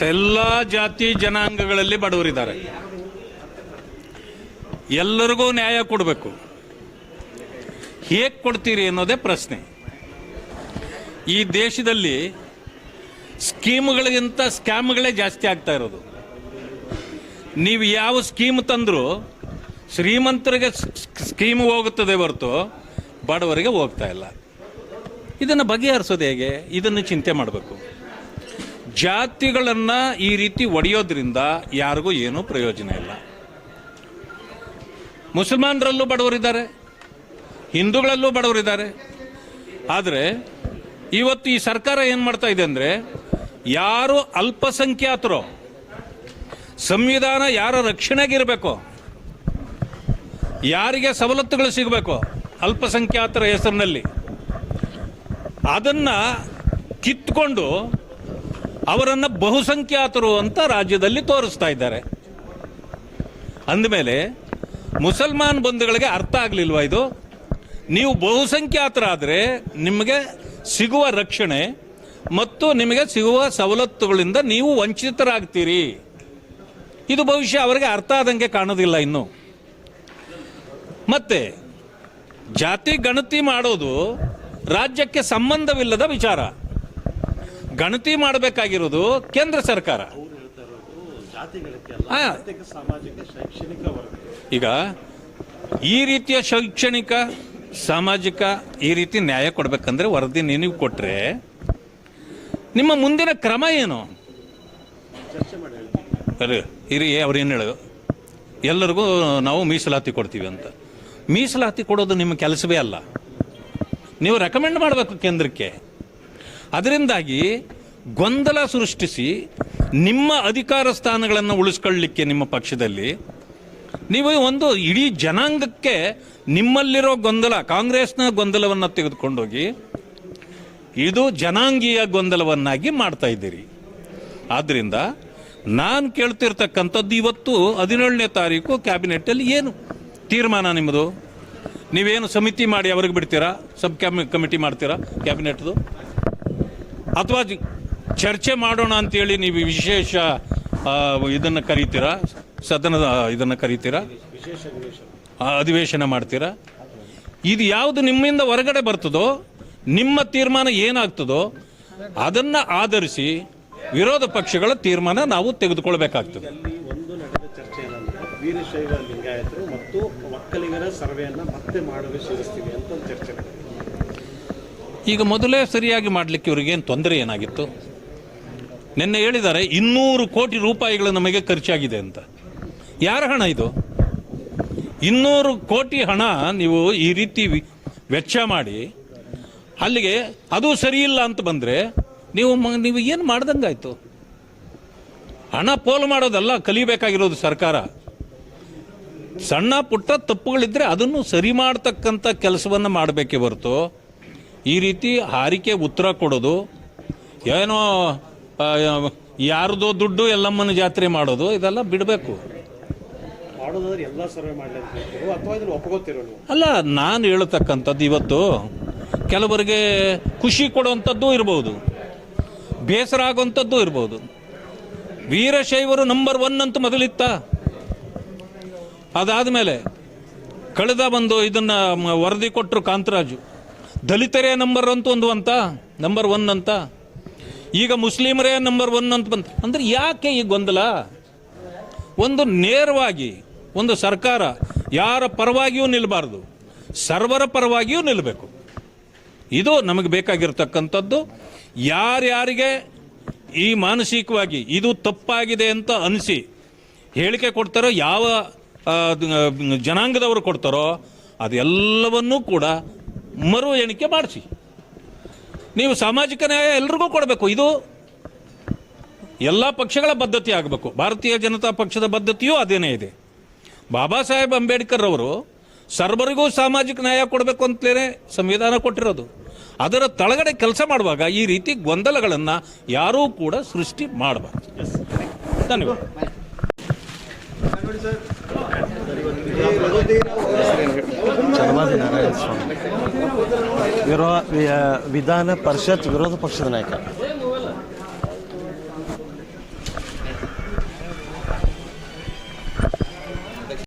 ಎಲ್ಲ ಜಾತಿ ಜನಾಂಗಗಳಲ್ಲಿ ಬಡವರಿದ್ದಾರೆ. ಎಲ್ಲರಿಗೂ ನ್ಯಾಯ ಕೊಡಬೇಕು. ಹೇಗೆ ಕೊಡ್ತೀರಿ ಅನ್ನೋದೇ ಪ್ರಶ್ನೆ. ಈ ದೇಶದಲ್ಲಿ ಸ್ಕೀಮ್ಗಳಿಗಿಂತ ಸ್ಕ್ಯಾಮ್ಗಳೇ ಜಾಸ್ತಿ ಆಗ್ತಾ ಇರೋದು. ನೀವು ಯಾವ ಸ್ಕೀಮ್ ತಂದರೂ ಶ್ರೀಮಂತರಿಗೆ ಸ್ಕೀಮ್ ಹೋಗುತ್ತದೆ ಹೊರತು ಬಡವರಿಗೆ ಹೋಗ್ತಾ ಇಲ್ಲ. ಇದನ್ನು ಬಗೆಹರಿಸೋದು ಹೇಗೆ? ಇದನ್ನು ಚಿಂತೆ ಮಾಡಬೇಕು. ಜಾತಿಗಳನ್ನು ಈ ರೀತಿ ಒಡೆಯೋದ್ರಿಂದ ಯಾರಿಗೂ ಏನೂ ಪ್ರಯೋಜನ ಇಲ್ಲ. ಮುಸಲ್ಮಾನರಲ್ಲೂ ಬಡವರಿದ್ದಾರೆ. ಹಿಂದೂಗಳಲ್ಲೂ ಬಡವರಿದ್ದಾರೆ. ಆದರೆ ಇವತ್ತು ಈ ಸರ್ಕಾರ ಏನು ಮಾಡ್ತಾ ಇದೆ ಅಂದರೆ ಯಾರು ಅಲ್ಪಸಂಖ್ಯಾತರು, ಸಂವಿಧಾನ ಯಾರ ರಕ್ಷಣೆಗಿರಬೇಕು, ಯಾರಿಗೆ ಸವಲತ್ತುಗಳು ಸಿಗಬೇಕು, ಅಲ್ಪಸಂಖ್ಯಾತರ ಹೆಸರಿನಲ್ಲಿ ಅದನ್ನು ಕಿತ್ಕೊಂಡು ಅವರನ್ನು ಬಹುಸಂಖ್ಯಾತರು ಅಂತ ರಾಜ್ಯದಲ್ಲಿ ತೋರಿಸ್ತಾ ಇದ್ದಾರೆ. ಅಂದಮೇಲೆ ಮುಸಲ್ಮಾನ್ ಬಂಧುಗಳಿಗೆ ಅರ್ಥ ಆಗಲಿಲ್ವಾ ಇದು? ನೀವು ಬಹುಸಂಖ್ಯಾತರಾದರೆ ನಿಮಗೆ ಸಿಗುವ ರಕ್ಷಣೆ ಮತ್ತು ನಿಮಗೆ ಸಿಗುವ ಸವಲತ್ತುಗಳಿಂದ ನೀವು ವಂಚಿತರಾಗ್ತೀರಿ. ಇದು ಭವಿಷ್ಯ ಅವರಿಗೆ ಅರ್ಥ ಆದಂಗೆ ಕಾಣೋದಿಲ್ಲ ಇನ್ನು. ಮತ್ತೆ ಜಾತಿ ಗಣತಿ ಮಾಡೋದು ರಾಜ್ಯಕ್ಕೆ ಸಂಬಂಧವಿಲ್ಲದ ವಿಚಾರ. ಗಣತಿ ಮಾಡಬೇಕಾಗಿರೋದು ಕೇಂದ್ರ ಸರ್ಕಾರ. ಈಗ ಈ ರೀತಿಯ ಶೈಕ್ಷಣಿಕ ಸಾಮಾಜಿಕ ಈ ರೀತಿ ನ್ಯಾಯ ಕೊಡಬೇಕಂದ್ರೆ ವರದಿ ನೀವು ಕೊಟ್ಟರೆ ನಿಮ್ಮ ಮುಂದಿನ ಕ್ರಮ ಏನು? ಹಿರಿ ಅವ್ರು ಏನು ಹೇಳೋದು ಎಲ್ಲರಿಗೂ ನಾವು ಮೀಸಲಾತಿ ಕೊಡ್ತೀವಿ ಅಂತ. ಮೀಸಲಾತಿ ಕೊಡೋದು ನಿಮ್ಮ ಕೆಲಸವೇ ಅಲ್ಲ. ನೀವು ರೆಕಮೆಂಡ್ ಮಾಡಬೇಕು ಕೇಂದ್ರಕ್ಕೆ. ಅದರಿಂದಾಗಿ ಗೊಂದಲ ಸೃಷ್ಟಿಸಿ ನಿಮ್ಮ ಅಧಿಕಾರ ಸ್ಥಾನಗಳನ್ನು ಉಳಿಸ್ಕೊಳ್ಳಿಕ್ಕೆ ನಿಮ್ಮ ಪಕ್ಷದಲ್ಲಿ ನೀವು ಒಂದು ಇಡೀ ಜನಾಂಗಕ್ಕೆ ನಿಮ್ಮಲ್ಲಿರೋ ಗೊಂದಲ, ಕಾಂಗ್ರೆಸ್ನ ಗೊಂದಲವನ್ನು ತೆಗೆದುಕೊಂಡೋಗಿ ಇದು ಜನಾಂಗೀಯ ಗೊಂದಲವನ್ನಾಗಿ ಮಾಡ್ತಾ ಇದ್ದೀರಿ. ಆದ್ದರಿಂದ ನಾನು ಕೇಳ್ತಿರ್ತಕ್ಕಂಥದ್ದು ಇವತ್ತು ಹದಿನೇಳನೇ ತಾರೀಕು ಕ್ಯಾಬಿನೆಟ್ಟಲ್ಲಿ ಏನು ತೀರ್ಮಾನ ನಿಮ್ಮದು? ನೀವೇನು ಸಮಿತಿ ಮಾಡಿ ಅವ್ರಿಗೆ ಬಿಡ್ತೀರಾ? ಸಬ್ ಕ್ಯಾಮಿ ಕಮಿಟಿ ಮಾಡ್ತೀರಾ ಕ್ಯಾಬಿನೆಟ್ದು? ಅಥವಾ ಚರ್ಚೆ ಮಾಡೋಣ ಅಂತೇಳಿ ನೀವು ವಿಶೇಷ ಇದನ್ನು ಕರೀತೀರಾ? ಸದನದ ಇದನ್ನು ಕರೀತೀರಾ? ಅಧಿವೇಶನ ಮಾಡ್ತೀರಾ? ಇದು ಯಾವುದು ನಿಮ್ಮಿಂದ ಹೊರಗಡೆ ಬರ್ತದೋ, ನಿಮ್ಮ ತೀರ್ಮಾನ ಏನಾಗ್ತದೋ, ಅದನ್ನು ಆಧರಿಸಿ ವಿರೋಧ ಪಕ್ಷಗಳ ತೀರ್ಮಾನ ನಾವು ತೆಗೆದುಕೊಳ್ಬೇಕಾಗ್ತದೆ. ವೀರಶೈವ ಲಿಂಗಾಯತರು ಮತ್ತು ಒಕ್ಕಲಿಗರ ಸರ್ವೆಯನ್ನ ಮತ್ತೆ ಮಾಡಲು ಸೇರಿಸ್ತೀವಿ ಅಂತ ಒಂದು ಚರ್ಚೆ ಈಗ ಮೊದಲೇ ಸರಿಯಾಗಿ ಮಾಡಲಿಕ್ಕೆ ಇವರಿಗೇನು ತೊಂದರೆ ಏನಾಗಿತ್ತು? ನಿನ್ನೆ ಹೇಳಿದ್ದಾರೆ, ಇನ್ನೂರು ಕೋಟಿ ರೂಪಾಯಿಗಳು ನಮಗೆ ಖರ್ಚಾಗಿದೆ ಅಂತ. ಯಾರ ಹಣ ಇದು? ಇನ್ನೂರು ಕೋಟಿ ಹಣ ನೀವು ಈ ರೀತಿ ವೆಚ್ಚ ಮಾಡಿ, ಅಲ್ಲಿಗೆ ಅದು ಸರಿಯಿಲ್ಲ ಅಂತ ಬಂದರೆ ನೀವು ನೀವು ಏನು ಮಾಡ್ದಂಗಾಯ್ತು? ಹಣ ಪೋಲು ಮಾಡೋದಲ್ಲ, ಕಲಿಬೇಕಾಗಿರೋದು ಸರ್ಕಾರ. ಸಣ್ಣ ಪುಟ್ಟ ತಪ್ಪುಗಳಿದ್ರೆ ಅದನ್ನು ಸರಿ ಮಾಡ್ತಕ್ಕಂಥ ಕೆಲಸವನ್ನು ಮಾಡಬೇಕೇ ಹೊರತು. ಈ ರೀತಿ ಹಾರಿಕೆ ಉತ್ತರ ಕೊಡೋದು. ಏನೋ ಯಾರದೋ ದುಡ್ಡು ಎಲ್ಲಮ್ಮನ ಜಾತ್ರೆ ಮಾಡೋದು ಇದೆಲ್ಲ ಬಿಡಬೇಕು. ಅಲ್ಲ ನಾನು ಹೇಳತಕ್ಕಂಥದ್ದು ಇವತ್ತು ಕೆಲವರಿಗೆ ಖುಷಿ ಕೊಡುವಂಥದ್ದು ಇರ್ಬೋದು. ಬೇಸರ ಆಗುವಂಥದ್ದು ಇರ್ಬೋದು. ವೀರಶೈವರು ನಂಬರ್ ಒನ್ ಅಂತ ಮೊದಲಿತ್ತ. ಅದಾದ ಮೇಲೆ ಕಳೆದ ಒಂದು ಇದನ್ನು ವರದಿ ಕೊಟ್ಟರು ಕಾಂತರಾಜು. ದಲಿತರೇ ನಂಬರ್ ಅಂತ ಒಂದು ಅಂತ, ನಂಬರ್ ಒನ್ ಅಂತ. ಈಗ ಮುಸ್ಲಿಮರೇ ನಂಬರ್ ಒನ್ ಅಂತ ಬಂತ. ಅಂದ್ರೆ ಯಾಕೆ ಈ ಗೊಂದಲ? ಒಂದು ನೇರವಾಗಿ ಒಂದು ಸರ್ಕಾರ ಯಾರ ಪರವಾಗಿಯೂ ನಿಲ್ಲಬಾರ್ದು ಸರ್ವರ ಪರವಾಗಿಯೂ ನಿಲ್ಲಬೇಕು ಇದು ನಮಗೆ ಬೇಕಾಗಿರ್ತಕ್ಕಂಥದ್ದು. ಯಾರ್ಯಾರಿಗೆ ಈ ಮಾನಸಿಕವಾಗಿ ಇದು ತಪ್ಪಾಗಿದೆ ಅಂತ ಅನಿಸಿ ಹೇಳಿಕೆ ಕೊಡ್ತಾರೋ ಯಾವ ಜನಾಂಗದವರು ಕೊಡ್ತಾರೋ ಅದೆಲ್ಲವನ್ನೂ ಕೂಡ ಮರು ಎಣಿಕೆ ಮಾಡಿಸಿ. ನೀವು ಸಾಮಾಜಿಕ ನ್ಯಾಯ ಎಲ್ರಿಗೂ ಕೊಡಬೇಕು. ಇದು ಎಲ್ಲ ಪಕ್ಷಗಳ ಬದ್ಧತೆ ಆಗಬೇಕು. ಭಾರತೀಯ ಜನತಾ ಪಕ್ಷದ ಬದ್ಧತೆಯೂ ಅದೇನೇ ಇದೆ. ಬಾಬಾ ಸಾಹೇಬ್ ಅಂಬೇಡ್ಕರ್ ಅವರು ಸರ್ವರಿಗೂ ಸಾಮಾಜಿಕ ನ್ಯಾಯ ಕೊಡಬೇಕು ಅಂತಲೇ ಸಂವಿಧಾನ ಕೊಟ್ಟಿರೋದು. ಅದರ ತಳಗಡೆ ಕೆಲಸ ಮಾಡುವಾಗ ಈ ರೀತಿ ಗೊಂದಲಗಳನ್ನು ಯಾರೂ ಕೂಡ ಸೃಷ್ಟಿ ಮಾಡಬಾರ್ದು. ಧನ್ಯವಾದ. ಚಲವಾದಿ ನಾರಾಯಣ ಸ್ವಾಮಿ. ವಿರೋ ವಿಧಾನ ಪರಿಷತ್ ವಿರೋಧ ಪಕ್ಷದ ನಾಯಕ.